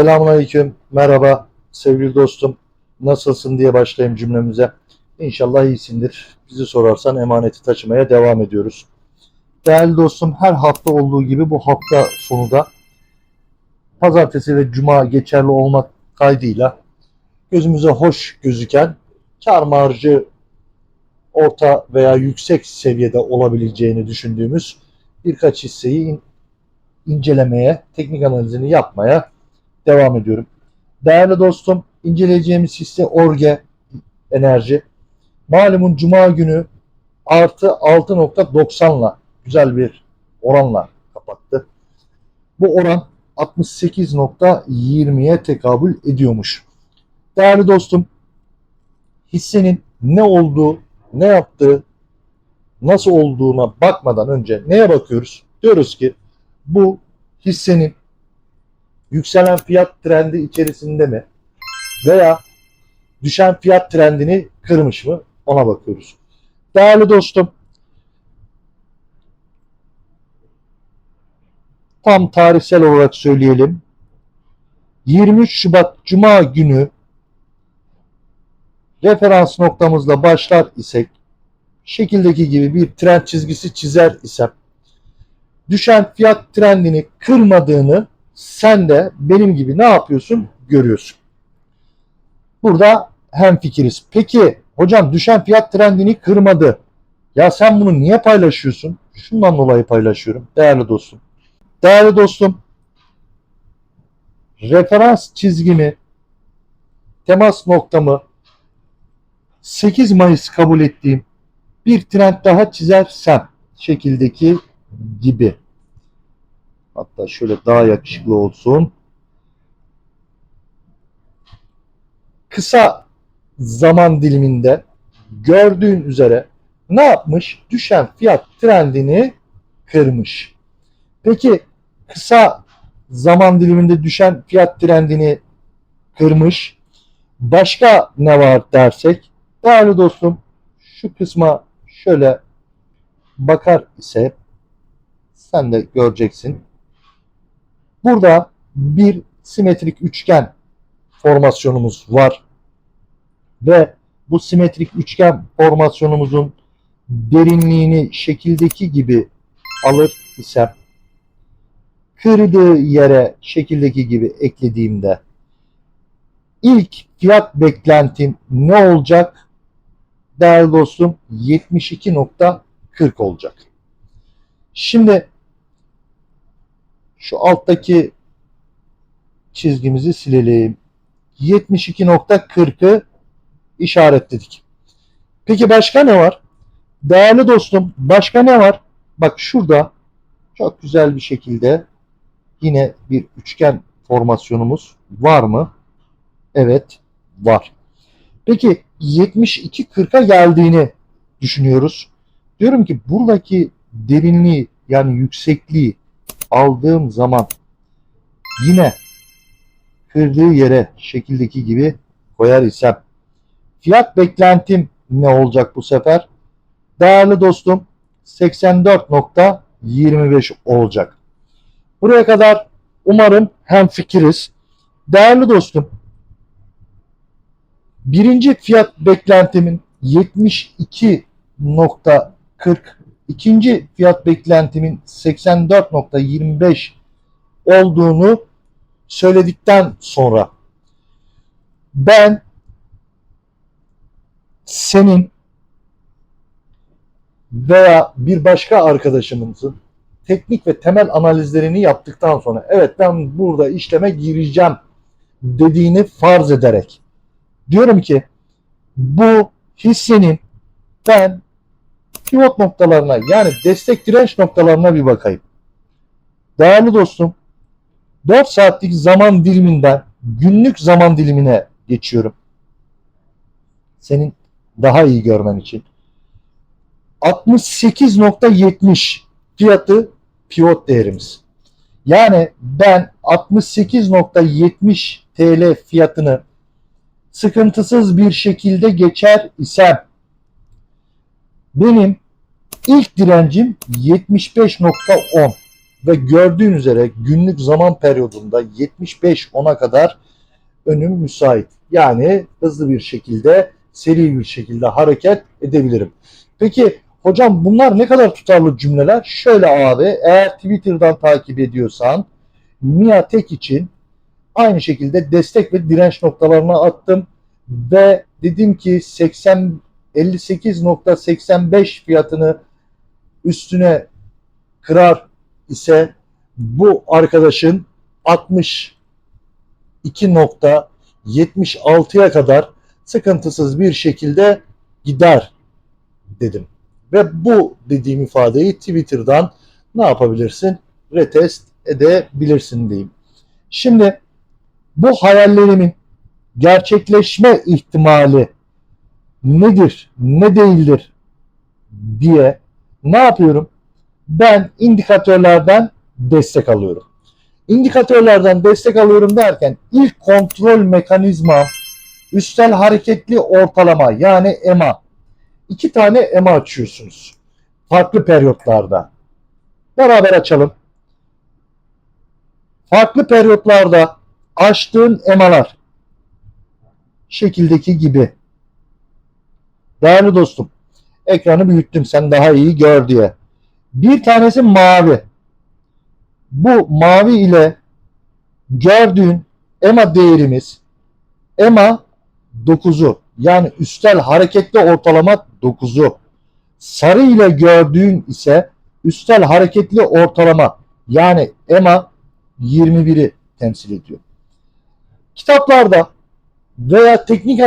Selamünaleyküm, merhaba sevgili dostum. Nasılsın diye başlayayım cümlemize. İnşallah iyisindir. Bizi sorarsan emaneti taşımaya devam ediyoruz. Değerli dostum her hafta olduğu gibi bu hafta sonu da pazartesi ve cuma geçerli olmak kaydıyla gözümüze hoş gözüken kar marjı orta veya yüksek seviyede olabileceğini düşündüğümüz birkaç hisseyi in- incelemeye, teknik analizini yapmaya devam ediyorum. Değerli dostum, inceleyeceğimiz hisse Orge Enerji. Malumun Cuma günü artı 6.90'la güzel bir oranla kapattı. Bu oran 68.20'ye tekabül ediyormuş. Değerli dostum, hissenin ne olduğu, ne yaptığı, nasıl olduğuna bakmadan önce neye bakıyoruz? Diyoruz ki bu hissenin yükselen fiyat trendi içerisinde mi veya düşen fiyat trendini kırmış mı ona bakıyoruz. Değerli dostum tam tarihsel olarak söyleyelim. 23 Şubat Cuma günü referans noktamızla başlar isek şekildeki gibi bir trend çizgisi çizer isem düşen fiyat trendini kırmadığını sen de benim gibi ne yapıyorsun? Görüyorsun. Burada hem fikiriz. Peki hocam düşen fiyat trendini kırmadı. Ya sen bunu niye paylaşıyorsun? Şundan dolayı paylaşıyorum değerli dostum. Değerli dostum referans çizgimi temas noktamı 8 Mayıs kabul ettiğim bir trend daha çizersem şekildeki gibi. Hatta şöyle daha yakışıklı olsun. Kısa zaman diliminde gördüğün üzere ne yapmış? Düşen fiyat trendini kırmış. Peki kısa zaman diliminde düşen fiyat trendini kırmış. Başka ne var dersek değerli dostum şu kısma şöyle bakar ise sen de göreceksin. Burada bir simetrik üçgen formasyonumuz var. Ve bu simetrik üçgen formasyonumuzun derinliğini şekildeki gibi alır isem kırdığı yere şekildeki gibi eklediğimde ilk fiyat beklentim ne olacak? Değerli dostum 72.40 olacak. Şimdi şu alttaki çizgimizi silelim. 72.40'ı işaretledik. Peki başka ne var? Değerli dostum başka ne var? Bak şurada çok güzel bir şekilde yine bir üçgen formasyonumuz var mı? Evet var. Peki 72.40'a geldiğini düşünüyoruz. Diyorum ki buradaki derinliği yani yüksekliği aldığım zaman yine kırdığı yere şekildeki gibi koyar isem fiyat beklentim ne olacak bu sefer? Değerli dostum 84.25 olacak. Buraya kadar umarım hem fikiriz. Değerli dostum birinci fiyat beklentimin 72.40 ikinci fiyat beklentimin 84.25 olduğunu söyledikten sonra ben senin veya bir başka arkadaşımızın teknik ve temel analizlerini yaptıktan sonra evet ben burada işleme gireceğim dediğini farz ederek diyorum ki bu hissenin ben pivot noktalarına yani destek direnç noktalarına bir bakayım. Değerli dostum 4 saatlik zaman diliminden günlük zaman dilimine geçiyorum. Senin daha iyi görmen için. 68.70 fiyatı pivot değerimiz. Yani ben 68.70 TL fiyatını sıkıntısız bir şekilde geçer isem benim ilk direncim 75.10. ve gördüğün üzere günlük zaman periyodunda 75-10'a kadar önüm müsait. Yani hızlı bir şekilde, seri bir şekilde hareket edebilirim. Peki hocam bunlar ne kadar tutarlı cümleler? Şöyle abi eğer Twitter'dan takip ediyorsan Mia Tek için aynı şekilde destek ve direnç noktalarına attım ve dedim ki 80 58.85 fiyatını üstüne kırar ise bu arkadaşın 62.76'ya kadar sıkıntısız bir şekilde gider dedim. Ve bu dediğim ifadeyi Twitter'dan ne yapabilirsin? Retest edebilirsin diyeyim. Şimdi bu hayallerimin gerçekleşme ihtimali nedir, ne değildir diye ne yapıyorum? Ben indikatörlerden destek alıyorum. İndikatörlerden destek alıyorum derken ilk kontrol mekanizma üstel hareketli ortalama yani EMA. İki tane EMA açıyorsunuz. Farklı periyotlarda. Beraber açalım. Farklı periyotlarda açtığın EMA'lar şekildeki gibi. Değerli dostum, ekranı büyüttüm sen daha iyi gör diye. Bir tanesi mavi. Bu mavi ile gördüğün EMA değerimiz EMA 9'u yani üstel hareketli ortalama 9'u. Sarı ile gördüğün ise üstel hareketli ortalama yani EMA 21'i temsil ediyor. Kitaplarda veya teknik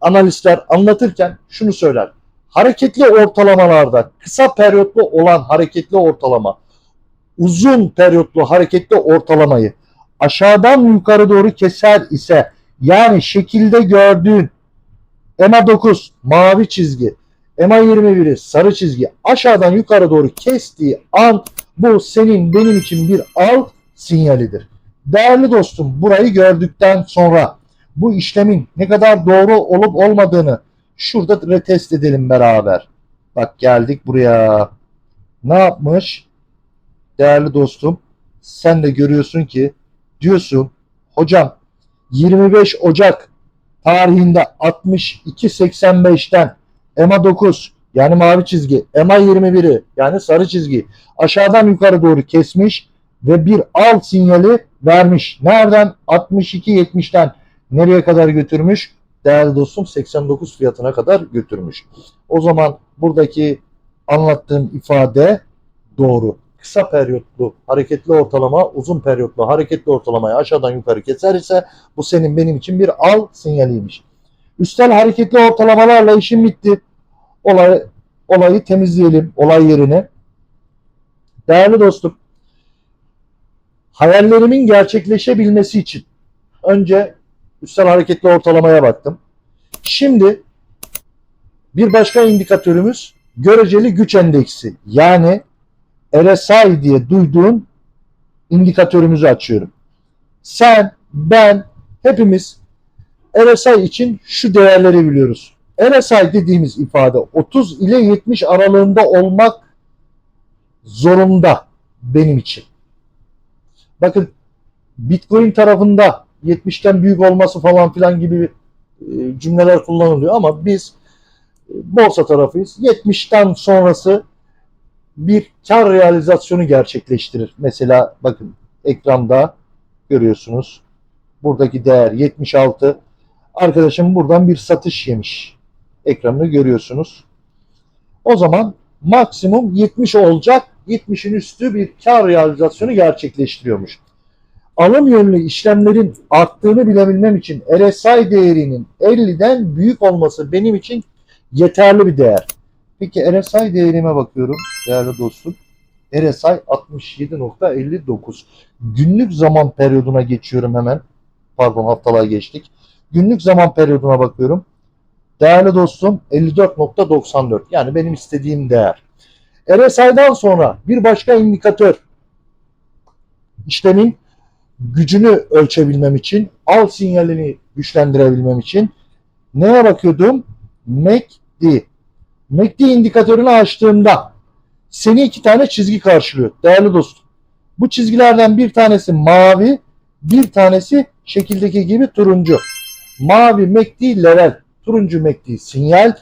analistler anlatırken şunu söyler. Hareketli ortalamalarda kısa periyotlu olan hareketli ortalama uzun periyotlu hareketli ortalamayı aşağıdan yukarı doğru keser ise yani şekilde gördüğün EMA 9 mavi çizgi EMA 21'i sarı çizgi aşağıdan yukarı doğru kestiği an bu senin benim için bir al sinyalidir. Değerli dostum burayı gördükten sonra bu işlemin ne kadar doğru olup olmadığını şurada retest edelim beraber. Bak geldik buraya. Ne yapmış? Değerli dostum sen de görüyorsun ki diyorsun hocam 25 Ocak tarihinde 62.85'ten EMA 9 yani mavi çizgi EMA 21'i yani sarı çizgi aşağıdan yukarı doğru kesmiş ve bir al sinyali vermiş. Nereden? 62.70'ten nereye kadar götürmüş? Değerli dostum 89 fiyatına kadar götürmüş. O zaman buradaki anlattığım ifade doğru. Kısa periyotlu hareketli ortalama uzun periyotlu hareketli ortalamayı aşağıdan yukarı keser ise bu senin benim için bir al sinyaliymiş. Üstel hareketli ortalamalarla işim bitti. Olay, olayı temizleyelim olay yerine. Değerli dostum hayallerimin gerçekleşebilmesi için önce üstel hareketli ortalamaya baktım. Şimdi bir başka indikatörümüz göreceli güç endeksi. Yani RSI diye duyduğun indikatörümüzü açıyorum. Sen, ben, hepimiz RSI için şu değerleri biliyoruz. RSI dediğimiz ifade 30 ile 70 aralığında olmak zorunda benim için. Bakın Bitcoin tarafında 70'ten büyük olması falan filan gibi e, cümleler kullanılıyor ama biz e, borsa tarafıyız. 70'ten sonrası bir kar realizasyonu gerçekleştirir. Mesela bakın ekranda görüyorsunuz. Buradaki değer 76. Arkadaşım buradan bir satış yemiş. Ekranını görüyorsunuz. O zaman maksimum 70 olacak. 70'in üstü bir kar realizasyonu gerçekleştiriyormuş. Alım yönlü işlemlerin arttığını bilebilmem için RSI değerinin 50'den büyük olması benim için yeterli bir değer. Peki RSI değerime bakıyorum değerli dostum. RSI 67.59. Günlük zaman periyoduna geçiyorum hemen. Pardon haftalığa geçtik. Günlük zaman periyoduna bakıyorum. Değerli dostum 54.94. Yani benim istediğim değer. RSI'dan sonra bir başka indikatör işlemin gücünü ölçebilmem için, al sinyalini güçlendirebilmem için neye bakıyordum? MACD. MACD indikatörünü açtığımda seni iki tane çizgi karşılıyor. Değerli dostum. Bu çizgilerden bir tanesi mavi, bir tanesi şekildeki gibi turuncu. Mavi MACD level, turuncu MACD sinyal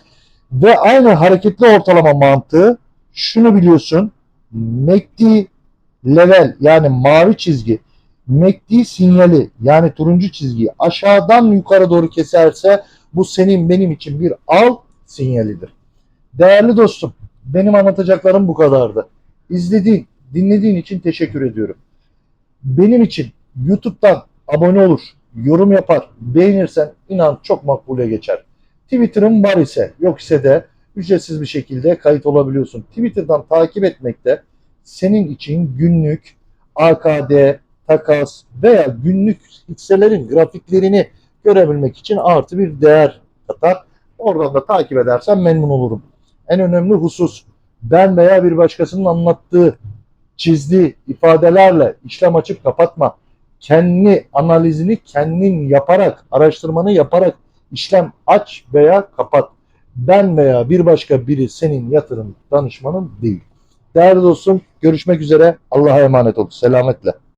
ve aynı hareketli ortalama mantığı şunu biliyorsun. MACD level yani mavi çizgi MACD sinyali yani turuncu çizgiyi aşağıdan yukarı doğru keserse bu senin benim için bir al sinyalidir. Değerli dostum benim anlatacaklarım bu kadardı. İzlediğin, dinlediğin için teşekkür ediyorum. Benim için YouTube'dan abone olur, yorum yapar, beğenirsen inan çok makbule geçer. Twitter'ım var ise yok ise de ücretsiz bir şekilde kayıt olabiliyorsun. Twitter'dan takip etmekte senin için günlük AKD, takas veya günlük hisselerin grafiklerini görebilmek için artı bir değer katar. Oradan da takip edersen memnun olurum. En önemli husus ben veya bir başkasının anlattığı, çizdiği ifadelerle işlem açıp kapatma. Kendi analizini kendin yaparak, araştırmanı yaparak işlem aç veya kapat. Ben veya bir başka biri senin yatırım danışmanın değil. Değerli dostum görüşmek üzere. Allah'a emanet ol. Selametle.